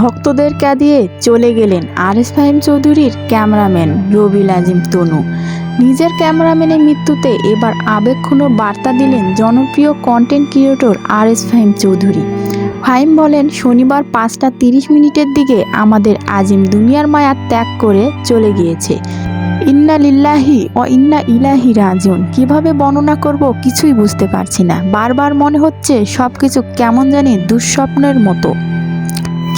ভক্তদের কাঁদিয়ে চলে গেলেন আর এস ফাহিম চৌধুরীর ক্যামেরাম্যান রবিল আজিম তনু। নিজের ক্যামেরাম্যানের মৃত্যুতে এবার আবেগক্ষুণ্ণ বার্তা দিলেন জনপ্রিয় content creator R S Fahim Chowdhury. Fahim বলেন, শনিবার পাঁচটা তিরিশ মিনিটের দিকে আমাদের আজিম দুনিয়ার মায়া ত্যাগ করে চলে গিয়েছে। ইন্না লিল্লাহি ও ইন্না ইলাহি রাজন কীভাবে বর্ণনা করব কিছুই বুঝতে পারছি না। বারবার মনে হচ্ছে সব কিছু কেমন জানি দুঃস্বপ্নের মতো।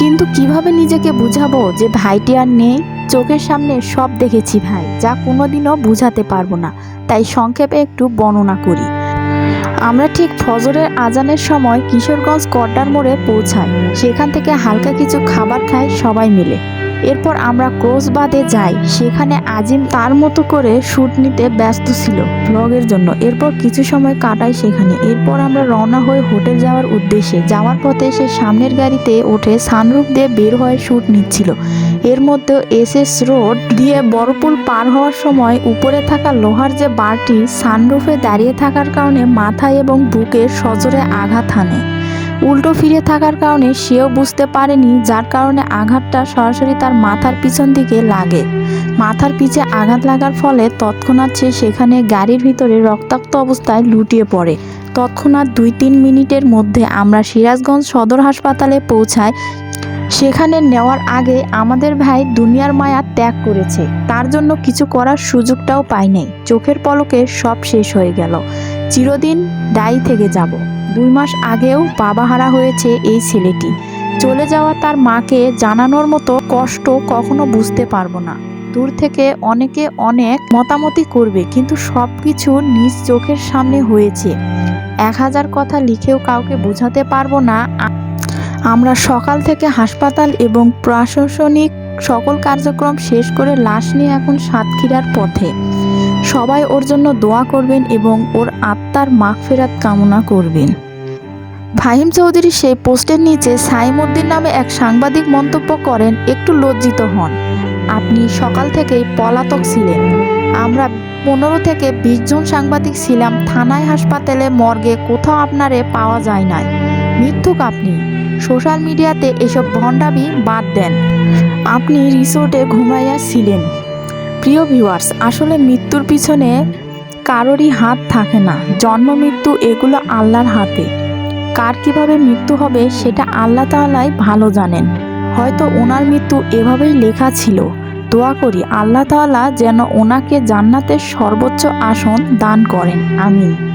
কিন্তু কীভাবে নিজেকে বুঝাবো যে ভাইটি আর নেই? চোখের সামনে সব দেখেছি ভাই, যা কোনোদিনও বুঝাতে পারব না। তাই সংক্ষেপে একটু বর্ণনা করি। আমরা ঠিক ফজরের আজানের সময় কিশোরগঞ্জ কড্ডার মোড়ে পৌঁছাই। সেখান থেকে হালকা কিছু খাবার খাই সবাই মিলে। এরপর আমরা ক্রোসবাদে যাই। সেখানে আজিম তার মতো করে শ্যুট নিতে ব্যস্ত ছিল ব্লগের জন্য। এরপর কিছু সময় কাটাই সেখানে। এরপর আমরা রওনা হয়ে হোটেল যাওয়ার উদ্দেশ্যে। যাওয়ার পথে সে সামনের গাড়িতে ওঠে সানরুফ দিয়ে বের হয়ে শ্যুট নিচ্ছিল। এর মধ্যে এসএস রোড দিয়ে বড়পুল পার হওয়ার সময় উপরে থাকা লোহার যে বারটি সানরুফে দাঁড়িয়ে থাকার কারণে মাথায় এবং বুকে সজোরে আঘাত হানে। উল্টো ফিরে থাকার কারণে সেও বুঝতে পারেনি, যার কারণে আঘাতটা সরাসরি তার মাথার পিছন দিকে লাগে। মাথার পিছে আঘাত লাগার ফলে তৎক্ষণাৎ সে সেখানে গাড়ির ভিতরে রক্তাক্ত অবস্থায় লুটিয়ে পড়ে। তৎক্ষণাৎ দুই তিন মিনিটের মধ্যে আমরা সিরাজগঞ্জ সদর হাসপাতালে পৌঁছাই। সেখানে নেওয়ার আগে আমাদের ভাই দুনিয়ার মায়া ত্যাগ করেছে। তার জন্য কিছু করার সুযোগটাও পাই নাই। চোখের পলকে সব শেষ হয়ে গেল। চিরদিন দায়ী থেকে যাব। দুই মাস আগেও বাবা হারা হয়েছে এই ছেলেটি। চলে যাওয়া তার মাকে জানানোর মতো কষ্ট কখনো বুঝতে পারব না। দূর থেকে অনেকে অনেক মতামতি করবে, কিন্তু সব কিছু নিজ চোখের সামনে হয়েছে। এক হাজার কথা লিখেও কাউকে বোঝাতে পারব না। আমরা সকাল থেকে হাসপাতাল এবং প্রশাসনিক সকল কার্যক্রম শেষ করে লাশ নিয়ে এখন সাতক্ষীরার পথে। সবাই ওর জন্য দোয়া করবেন এবং ওর আত্মার মাগফেরাত কামনা করবেন। ফাহিম চৌধুরী সেই পোস্টের নিচে সাইমুদ্দিন নামে এক সাংবাদিক মন্তব্য করেন, একটু লজ্জিত হন। আপনি সকাল থেকেই পলাতক ছিলেন। আমরা পনেরো থেকে বিশ জন সাংবাদিক ছিলাম, থানায় হাসপাতালে মর্গে কোথাও আপনারে পাওয়া যায় নাই। মিথ্যুক আপনি। সোশ্যাল মিডিয়াতে এসব ভণ্ডামি বাদ দেন। আপনি রিসোর্টে ঘুমাইয়া ছিলেন। প্রিয় ভিউয়ার্স আসলে মৃত্যুর পিছনে কারোরই হাত থাকে না। জন্ম, মৃত্যু এগুলো আল্লাহর হাতে। কার কীভাবে মৃত্যু হবে সেটা আল্লাহ তাল্লাই ভালো জানেন। হয়তো ওনার মৃত্যু এভাবেই লেখা ছিল। দোয়া করি আল্লাহ তাল্লাহ যেন ওনাকে জান্নাতের সর্বোচ্চ আসন দান করেন। আমিন।